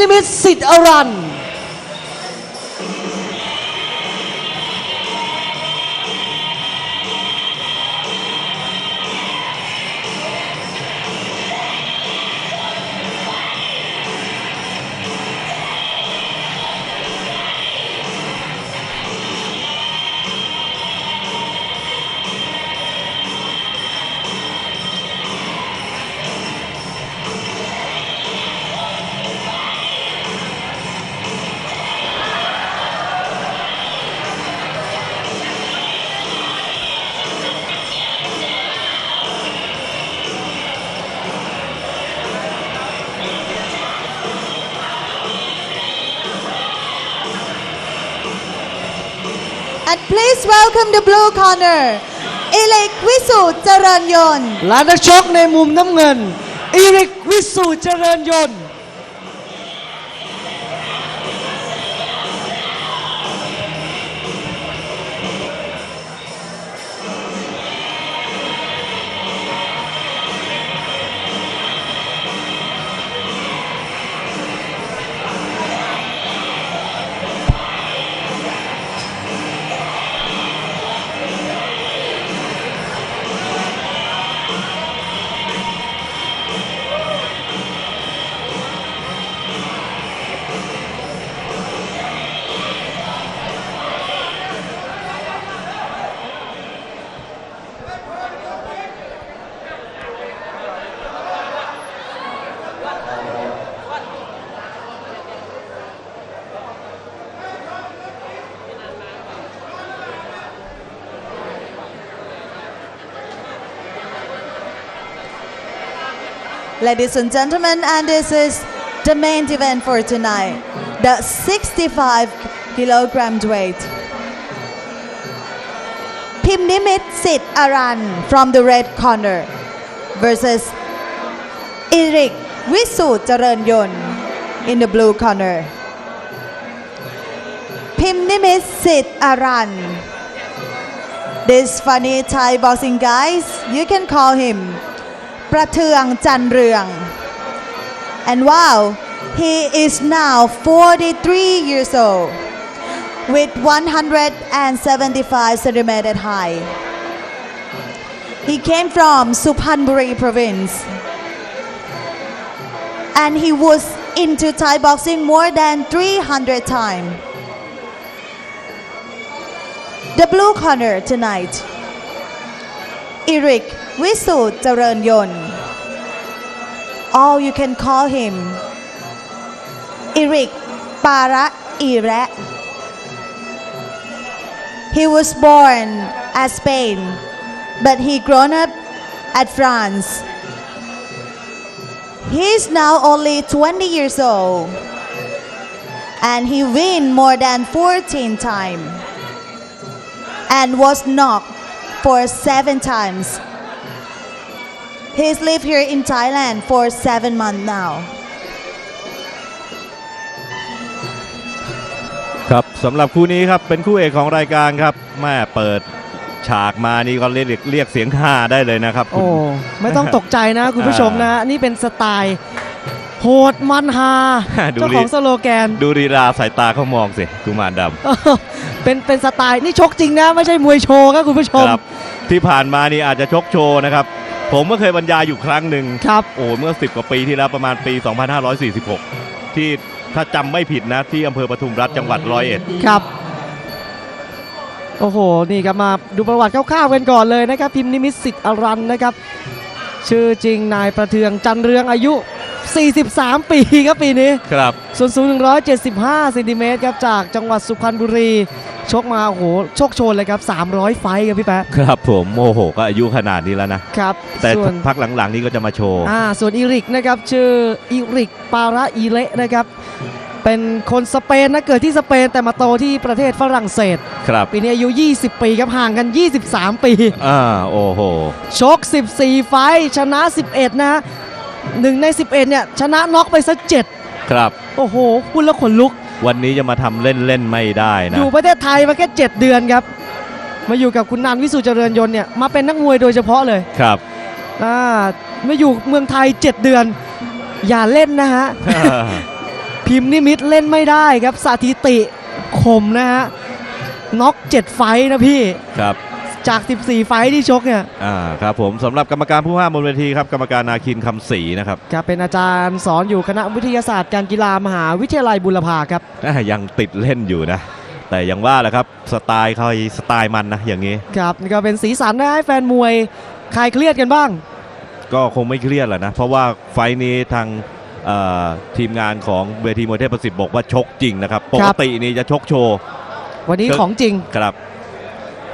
นิมิตสิทธิ์อรัน And please welcome the blue corner อิเล็กวิสุทธ์เจริญยนต์และนักชกในมุมน้ำเงินอีริกวิสูตรเจริญยนต์ Ladies and gentlemen, and this is the main event for tonight, the 65 kilogram weight. พิมพ์นิมิตรสิทธิ์อารัน from the red corner versus อิริกวิสูตรเจริญยนต์ in the blue corner พิมพ์นิมิตรสิทธิ์อารัน this funny Thai boxing guys you can call him ประเทืองจันเรือง and wow he is now 43 years old with 175 centimeter high he came from Suphanburi province and he was into Thai boxing more than 300 times the blue corner tonight Eric วิสูตรเจริญยนต์ all you can call him Eric ปาระอีระ he was born at Spain but he grown up at France he is now only 20 years old and he win more than 14 times and was knocked for seven times. He's lived here in Thailand for seven months now. ครับสำหรับคู่นี้ครับเป็นคู่เอกของรายการครับแม่เปิดฉากมานี่ก็เรียกเรียกเสียงฮ่าได้เลยนะครับคุโอ้ณไม่ต้องตกใจนะคุณผู้ชมนะ นี่เป็นสไตล์โหดมันฮาดูเจ้าดิของสโลแกน ดูรีลาสายตาเขามองสิกุมารดเออเป็นเป็นสไตล์นี่ชกจริงนะ ไม่ใช่มวยโชว์ครับคุณผู้ชำมครับที่ผ่านมานี่อาจจะชกโชว์นะครับ ผมก็เคยบรรยายอยู่ครั้งหนึ่งครับ โอ้เมื่อ 10 กว่าปีที่แล้วประมาณปี 2546 ที่ถ้าจำไม่ผิดนะที่อำเภอปทุมรัฐจังหวัดร้อยเอ็ดครับ โอ้โห นี่ครับมาดูประวัติคร่าวๆกันก่อนเลยนะครับพิมพ์นิมิตสิทธิ์อรันนะครับ ชื่อจริงนายประเทืองจันเรืองอายุ 43 ปีครับปีนี้ครับส่วนสูง 175เซนติเมตรครับจากจังหวัดสุพรรณบุรี ชกมาโอ้โหโชคโชนเลยครับ 300 ไฟท์ครับพี่แป๊ะครับผมโอ้โหก็อายุขนาดนี้แล้วนะครับ แต่ส่วนพักหลังๆนี่ก็จะมาโชว์อ่าส่วนอีริกนะครับ ชื่ออีริกปาระอีเละนะครับ เป็นคนสเปนนะเกิดที่สเปนแต่มาโตที่ประเทศฝรั่งเศส ครับปีนี้อายุ 20 ปีครับห่างกัน 23 ปีอ่าโอ้โหชก 14 ไฟท์ชนะ 11 นะฮะหนึ่งใน 11 เนี่ย ชนะน็อกไปซะ7ครับ โอ้โหพูดแล้วขนลุก วันนี้จะมาทำเล่น ๆ ไม่ได้นะ อยู่ประเทศไทยมาแค่ 7 เดือนครับ มาอยู่กับคุณนันวิสุทธิ์เจริญยนต์เนี่ย มาเป็นนักมวยโดยเฉพาะเลยครับอ่ามาอยู่เมืองไทย 7 เดือน อย่าเล่นนะฮะ พิพิมพ์นิมิตเล่นไม่ได้ครับสถิติคมนะฮะน็อก7ไฟท์นะพี่ครับจาก 14 ไฟท์ที่ชกเนี่ย อ่า ครับผมสำหรับกรรมการผู้ห้ามบนเวทีครับ กรรมการนาคินคำศรีนะครับครับเป็นอาจารย์สอนอยู่คณะวิทยาศาสตร์การกีฬามหาวิทยาลัยบุรพาครับอะยังติดเล่นอยู่นะ แต่ยังว่าแหละครับ สไตล์เขาสไตล์มันนะ อย่างนี้ ครับนี่ก็เป็นสีสันนะให้แฟนมวยคลายเครียดกันบ้าง ก็คงไม่เครียดแหละนะ เพราะว่าไฟล์นี้ทางเอ่อ ทีมงานของเวทีมวยเทพประสิทธิ์บอกว่าชกจริงนะครับ ปกตินี่จะชกโชว์ วันนี้ครับของจริงครับ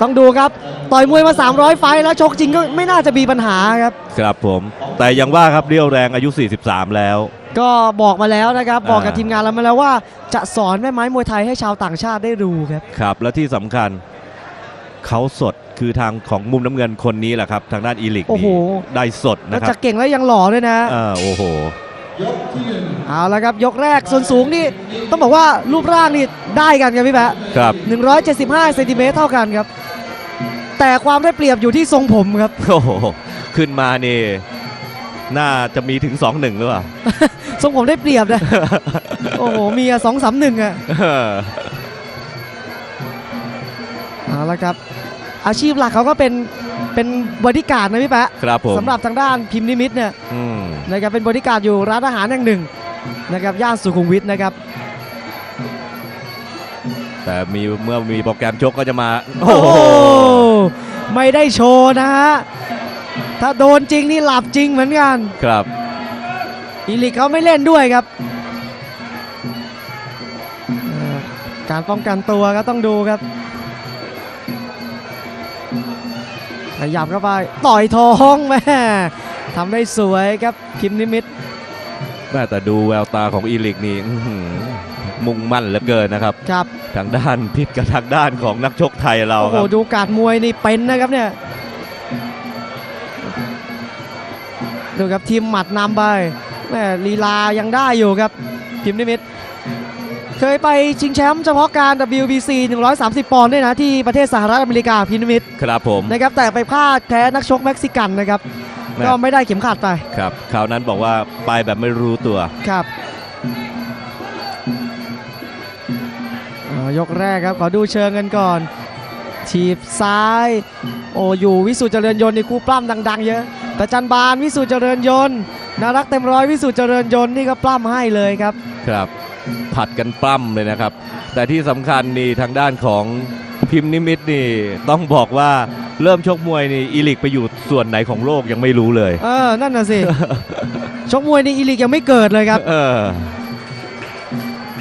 ต้องดูครับ ต่อยมวยมา 300 ไฟท์แล้วชกจริงก็ไม่น่าจะมีปัญหาครับ ครับผม แต่ยังว่าครับเรียวแรงอายุ 43 แล้ว ก็บอกมาแล้วนะครับ บอกกับอ่าทีมงานเรามาแล้วว่า จะสอนแม่ไม้มวยไทยให้ชาวต่างชาติได้ดูครับ ครับ และที่สำคัญเขาสดคือทางของมุมน้ำเงินคนนี้แหละครับ ทางด้านอีลิกโอ้โหนี่ได้สดแล้วนะคจะรับเก่งแล้วยังหล่อด้วยนะเออโอ้โห เอาละครับยกแรกส่วนสูงนี่ต้องบอกว่ารูปร่างนี่ได้กันครับพี่แปะครับ175เซนติเมตรเท่ากันครับ แต่ความได้เปรียบอยู่ที่ทรงผมครับโอ้โหขึ้นมานี่น่าจะมีถึง2-1หรือเปล่า ทรงผมได้เปรียบนะ โอ้โห มีอะสองสามหนึ่งอะเออเอาละครับ อาชีพหลักเขาก็เป็น เป็นบริการดนะพี่แปะครับผมสำหรับทางด้านพิมพ์นิมิตเนี่ยอืมนะครับเป็นบริการดอยู่ร้านอาหารแห่งหนึ่งนะครับย่านสุขุมวิทนะครับ แต่มีเมื่อมีโปรแกรมชกก็จะมา โอ้โหไม่ได้โชว์นะฮะถ้าโดนจริงนี่หลับจริงเหมือนกันครับอีลิกเขาไม่เล่นด้วยครับเอ่อการป้องกันตัวก็ต้องดูครับ ขยับเข้าไปต่อยท้องแม่ทำได้สวยครับคิมนิมิตแม่แต่ดูแววตาของอีลิกนี่อื้อหือมุ่งมั่นเหลือเกินนะครับครับทางด้านพิษกับทางด้านของนักชกไทยเราโอ้คโหรับดูการดมวยนี่เป็นนะครับเนี่ยดูครับทีมหมัดนำไปแม่ลีลายังได้อยู่ครับพิมพ์นิมิต เคยไปชิงแชมป์เฉพาะการ WBC 130 ปอนด์ด้วยนะ ที่ประเทศสหรัฐอเมริกาพิมพ์นิมิตครับผมนะครับแต่ไปพลาดแพ้นักชกเม็กซิกันนะครับแม่ก็ไม่ได้เข็มขัดไปครับคราวนั้นบอกว่าไปแบบไม่รู้ตัวครับอ่ายกแรกครับ ขอดูเชิงกันก่อนถีบซ้าย โอ้อยู่วิสุทธิ์เจริญยนต์นี่คู่ปล้ำดัง ๆ เยอะประจันบานวิสุทธิ์เจริญยนต์นารักเต็มร้อยวิสุทธิ์เจริญยนต์นี่ก็ปล้ำให้เลยครับครับ ผัดกันปล้ำเลยนะครับ แต่ที่สำคัญนี่ทางด้านของพิมพ์นิมิตนี่ต้องบอกว่าเริ่มชกมวยนี่อีลิกไปอยู่ส่วนไหนของโลกยังไม่รู้เลย เออ นั่นน่ะสิ ชกมวยในอีลิกยังไม่เกิดเลยครับ เออ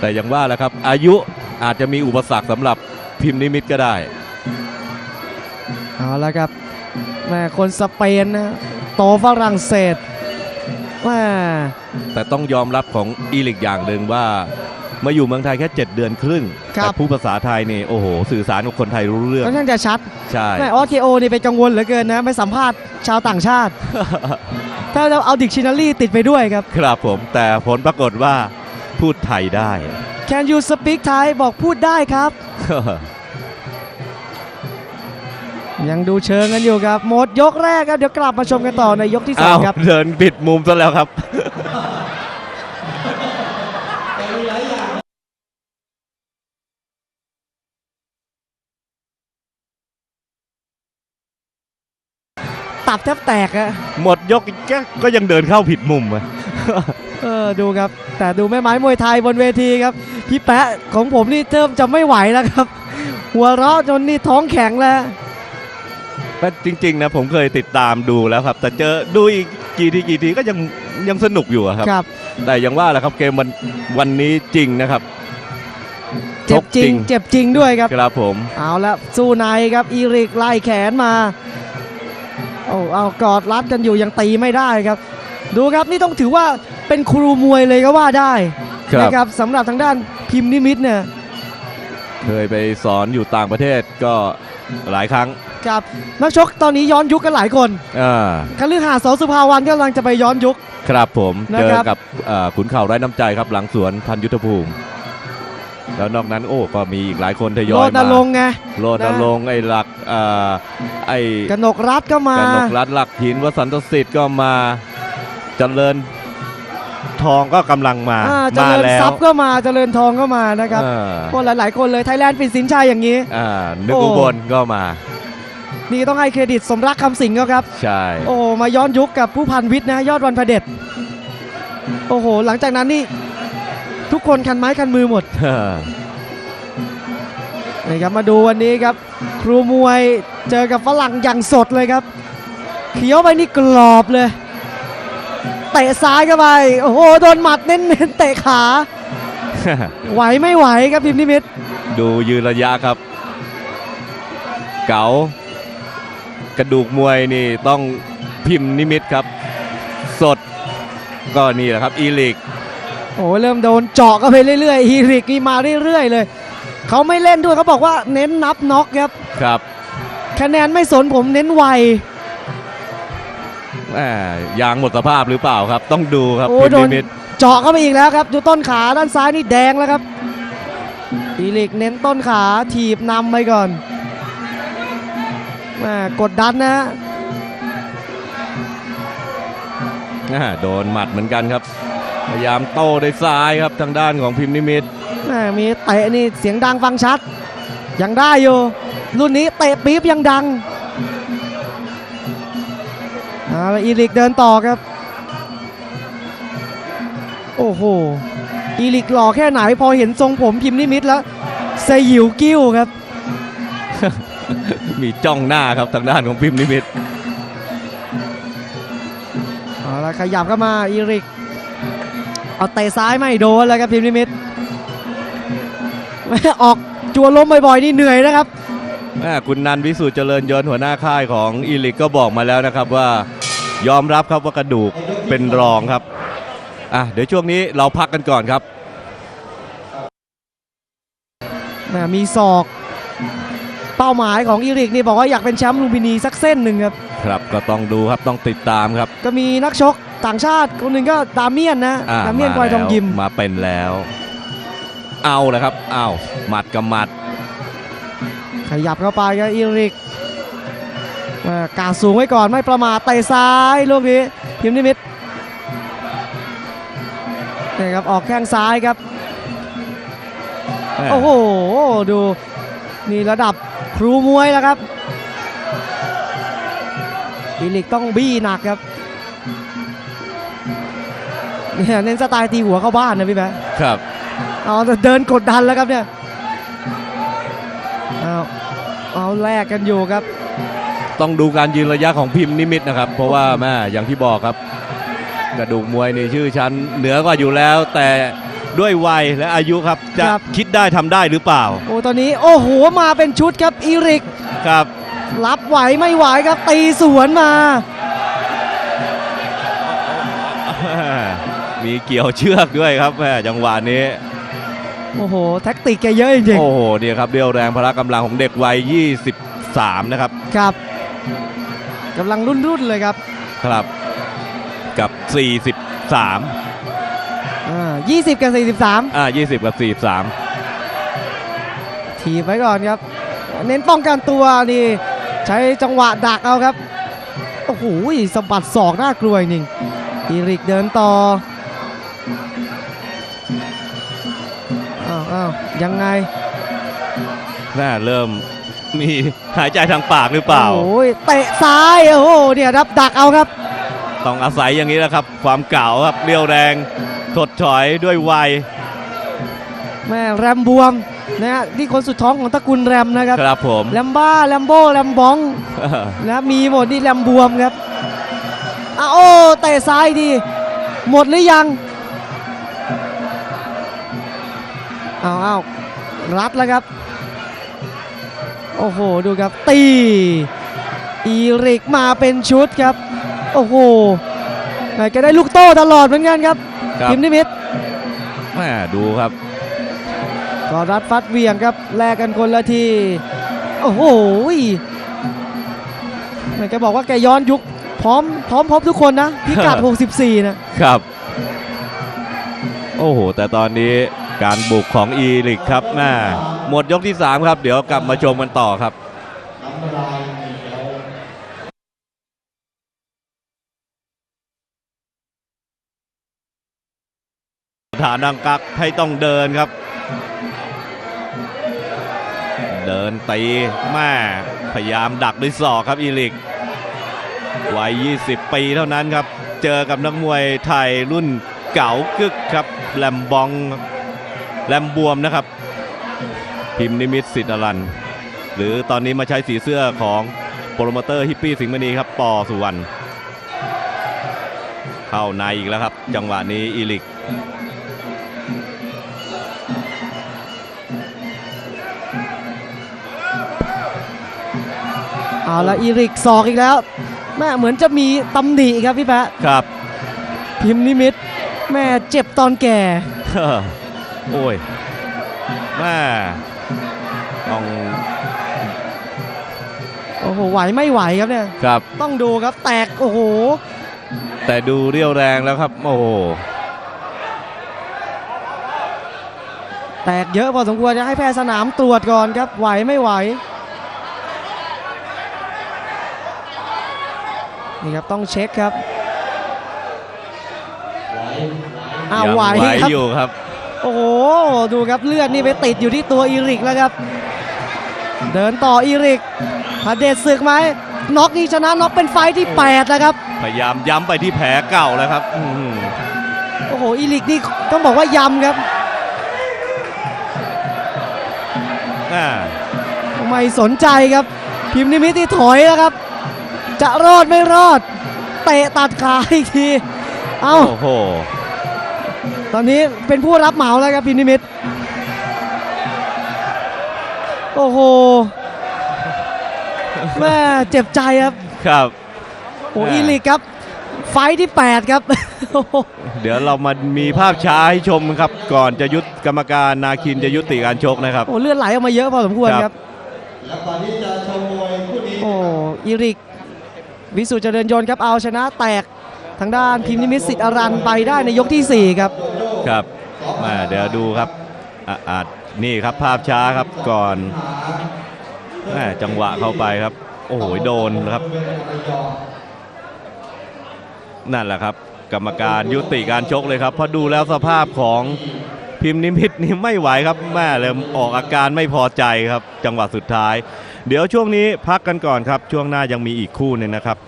แต่อย่างว่าแหละครับ อายุอาจจะมีอุปสรรคสำหรับพิมพ์นิมิตก็ได้ เอาละครับแม่คนสเปนนะโตฝรั่งเศส แม่แต่ต้องยอมรับของอีลิกอย่างหนึ่งว่า มาอยู่เมืองไทยแค่ 7 เดือนครึ่งครับ แต่ผู้ภาษาไทยนี่โอ้โห สื่อสารกับคนไทยรู้เรื่องค่อนข้างจะชัดใช่ แม่ออเคโอนี่เป็นกังวลเหลือเกินนะไม่สัมภาษณ์ชาวต่างชาติ ถ้าเราเอาดิกชันนารีติดไปด้วยครับ ครับผมแต่ผลปรากฏว่าพูดไทยได้ Can you speak Thai บอกพูดได้ครับ ยังดูเชิงกันอยู่ครับ หมดยกแรกครับ เดี๋ยวกลับมาชมกันต่อในยกที่สออ้างวครับ เดินปิดมุมซะแล้วครับตับแทบแตกอะหมดยกอีกแค่ก็ยังเดินเข้าผิดมุมอะเออดูครับ แต่ดูแม่ไม้มวยไทยบนเวทีครับ พี่แปะของผมนี่เริ่มจะไม่ไหวแล้วครับ หัวเราะจนนี่ท้องแข็งแล้ว แต่จริงๆนะผมเคยติดตามดูแล้วครับ แต่เจอดูอีกกี่ทีกี่ทีก็ยังยังสนุกอยู่อะครับ ครับ แต่ยังว่าแหละครับเกมวันวันนี้จริงนะครับ เจ็บจริง เจ็บจริงด้วยครับ ครับผม เอาละสู้ในครับอีริกไล่แขนมาโอ้เอากอดรัดกันอยู่ยังตีไม่ได้ครับ ดูครับนี่ต้องถือว่าเป็นครูมวยเลยก็ว่าได้ครับ นะครับสำหรับทางด้านพิมพ์นิมิตเนี่ยเคยไปสอนอยู่ต่างประเทศก็หลายครั้ง ครับนักชกตอนนี้ย้อนยุคกันหลายคนอ่าคฤหาสน์สอสุภาวันกำลังจะไปย้อนยุค ครับผมนะเจอครับ กับเอ่อขุนเข่าไร้น้ำใจครับ หลังสวนพันยุทธภูมิ แล้วนอกนั้นโอ้ก็มีอีกหลายคนทยโลอยดนมารงค์ไง โลดนรงค์ไอ้หลักเอ่อไอ้กนกรัฐก็มากนกรัฐหลักหินวสันตสิทธิ์ก็มาเจริญทองก็กำลังมาอ่าเจมาริญแล้วทรัพย์ก็มาเจริญทองก็มานะครับเออคนหลาย ๆ คนเลยไทยแลนด์ปิดสินชัยอย่างนี้ อ่านึกโอ้ อุบลก็มา นี่ต้องให้เครดิตสมรักคำสิงห์เขาครับ ใช่ โอ้มาย้อนยุคกับผู้พันวิทย์นะยอดวันพระเด็จโอ้โห หลังจากนั้นนี่ ทุกคนคันไม้คันมือหมดเออนี่ครับมาดูวันนี้ครับ ครูมวยเจอกับฝรั่งอย่างสดเลยครับเคี้ยวไปนี่กรอบเลยเตะซ้ายเข้าไปโอ้โหโดนหมัดเน้นๆเตะขา ไหวไม่ไหวครับพิมพ์นิมิตรดูยืนระยะครับ เก๋า กระดูกมวยนี่ต้องพิมพ์นิมิตครับ สดก็นี่แหละครับอีลิกโอ้โหเริ่มโดนเจาะกันไปเรื่อยๆฮีริกนี่มาเรื่อยๆเลยเขาไม่เล่นด้วยเขาบอกว่าเน้นนับน็อกครับครับคะแนนไม่สนผมเน้นไวแหมยางหมดสภาพหรือเปล่าครับ ต้องดูครับโอ้พิมโดพ์นนิมิตเจาะเข้าไปอีกแล้วครับดูต้นขาด้านซ้ายนี่แดงแล้วครับอีลิกเน้นต้นขาถีบนำไปก่อน แหม่กดดันนะฮะอ่าโดนหมัดเหมือนกันครับ พยายามโต้ด้วยซ้ายครับทางด้านของพิมพ์นิมิตแหม่มีเตะนี่เสียงดังฟังชัด ยังได้อยู่รุ่นนี้เตะปี๊บยังดังเอาละอีลิกเดินต่อครับ โอ้โห อีลิกหล่อแค่ไหนพอเห็นทรงผมพิมพ์นิมิตแล้วสยิวกิ้วครับ มีจ้องหน้าครับทางด้านของพิมพ์นิมิตเอาละขยับเข้ามาอีริก เอาเตะซ้ายไม่โดนแล้วครับพิมพ์นิมิตแม่ออกจัวล้มบ่อยๆนี่เหนื่อยนะครับแม่คุณนันวิสุทธิ์เจริญยนต์หัวหน้าค่ายของอีลิกก็บอกมาแล้วนะครับว่ายอมรับครับว่ากระดูกเป็นรองครับอะเดี๋ยวช่วงนี้เราพักกันก่อนครับแหม่มีศอก เป้าหมายของอีริกนี่บอกว่าอยากเป็นแชมป์ลุมพินีสักเส้นหนึ่งครับ ครับก็ต้องดูครับต้องติดตามครับ ก็มีนักชกต่างชาติคนหนึ่งก็ดาเมียนนะอะดาเมียนควายทองยิมแล้วมาเป็นแล้ว เอาแล้วครับเอาหมัดกับหมัด ขยับเข้าไปครับอีริกแหม่กาดสูงไว้ก่อนไม่ประมาทเตะซ้ายลูกนี้พิมพ์นิมิตนี่ครับออกแข้งซ้ายครับแม่โอ้โห ดูนี่ระดับ ครูมวยแล้วครับอีลิกต้องบี้หนักครับเนี่ยเน้นสไตล์ตีหัวเข้าบ้านนะพี่แบ๊ะครับเอาแต่เดินกดดันแล้วครับเนี่ยเอาเอาแลกกันอยู่ครับ ต้องดูการยืนระยะของพิมพ์นิมิตนะครับ เพราะว่าแม่อย่างที่บอกครับ กระดูกมวยนี่ชื่อชั้นเหนือกว่าอยู่แล้ว แต่ ด้วยวัยและอายุครับ จะครับ คิดได้ทำได้หรือเปล่าโอ้ตอนนี้โอ้โหมาเป็นชุดครับอีริก ครับ รับไหวไม่ไหวครับ ตีสวนมา มีเกี่ยวเชือกด้วยครับแม่จังหวะนี้ โอ้โห แท็กติกแกเยอะจริงโอ้โหเนี่ยครับเรียวแรงพละกำลังของเด็กวัย 23 นะครับ ๆครับกำลังรุ่นๆเลยครับ ครับ กับ 43 อ่า20 กับ 43 อ่า20 กับถีบไว้ก่อนครับ เน้นป้องกันตัวนี่ใช้จังหวะดักเอาครับ โอ้โหสะบัดศอกน่ากลัวจริงอีริกเดินต่อ อ้าวอ้าวยังไง43แม่เริ่มมีหายใจทางปากหรือเปล่า โอ้ยเตะซ้าย โอ้โหเนี่ยครับดักเอาครับ ต้องอาศัยอย่างนี้แหละครับ ความเก่าครับเรียวแรง ถดถอยด้วยวัยแม่แรมบวมนะฮะที่คนสุดท้องของตระกูลแรมนะครับครับผมแรมบ้าแรมโบแรมบองนะมีหมดนี่แรมบวมครับอ้าวโอ้เตะซ้ายดีหมดหรือยังอ้าวอ้าวรัดแล้วครับ โอ้โหดูครับตีอีริกมาเป็นชุดครับ โอ้โหแหม่แกได้ลูกโต้ตลอดเหมือนกันครับ ครับพิมพ์นิมิตแม่ดูครับ ก็รัดฟัดเหวียงครับแลกกันคนละที โอ้โหแหม่แกบอกว่าแกย้อนยุคพร้อมพร้อมพบทุกคนนะพิกัด 64 นะครับ โอ้โห แต่ตอนนี้การบุกของอีลิกครับแม่หมดยกที่ 3 ครับ เดี๋ยวกลับมาชมกันต่อครับ ฐานังกักให้ต้องเดินครับ เดินตีแม่พยายามดักด้วยศอกครับอีลิกวัย 20 ปีเท่านั้นครับ เจอกับนักมวยไทยรุ่นเก๋ากึกครับ แลมบองแลมบวมนะครับ พิมพ์นิมิตสิทธิ์อรัน หรือตอนนี้มาใช้สีเสื้อของโปรโมเตอร์ฮิปปี้สิงห์มณีครับปอสุวรรณเข้าในอีกแล้วครับ จังหวะนี้อีลิก เอาละอีริกศอกอีกแล้วแม่เหมือนจะมีตำหนิครับพี่แปะครับ พิมพ์นิมิตแม่เจ็บตอนแก่ โอ้ยแม่ต้องโอ้โหไหวไม่ไหวครับเนี่ยครับ ต้องดูครับแตกโอ้โห แต่ดูเรียวแรงแล้วครับ โอ้โหแตกเยอะพอสมควรจะให้แพทย์สนามตรวจก่อนครับไหวไม่ไหว นี่ครับต้องเช็คครับอ้าวยังไหวไหวครับอยู่ครับ โอ้โห ดูครับเลือดนี่ไปติดอยู่ที่ตัวอีริกแล้วครับ เดินต่ออีริกพระเดชศึกไหมน็อกนี่ชนะน็อกเป็นไฟท์ที่8แล้วครับ พยายามย้ำไปที่แผลเก่าแล้วครับอื้อหือโอ้โห อีริกนี่ต้องบอกว่ายำครับอ่าไม่สนใจครับ พิมพ์นิมิตที่ถอยแล้วครับ จะรอดไม่รอด เตะตัดขาอีกที เอ้า โอ้โห ตอนนี้เป็นผู้รับเหมาแล้วครับพิมพ์นิมิตโอ้โหแม่เจ็บใจครับ ครับ โอ้แม่อีลิกครับ ไฟท์ที่ 8 ครับโอ้โหเดี๋ยวเรามามีภาพช้าให้ชมครับ ก่อนจะยุดกรรมการนาคินจะยุติการชกนะครับ โอ้เลือดไหลออกมาเยอะพอสมควรคครัรับบโอ้อีริก วิสุทธิ์เจริญยนต์ครับเอาชนะแตกทางด้านพิมพ์นิมิตสิทธิ์อรันไปได้ในยกที่ 4 ครับ ครับมาเดี๋ยวดูครับอะอาจนี่ครับภาพช้าครับก่อนแม่จังหวะเข้าไปครับ โอ้โหโดนครับ นั่นแหละครับ กรรมการยุติการชกเลยครับเพราะดูแล้วสภาพของพิมพ์นิมิตนี่ไม่ไหวครับแม่เลยออกอาการไม่พอใจครับ จังหวะสุดท้าย เดี๋ยวช่วงนี้พักกันก่อนครับช่วงหน้ายังมีอีกคู่หนึงนะครับ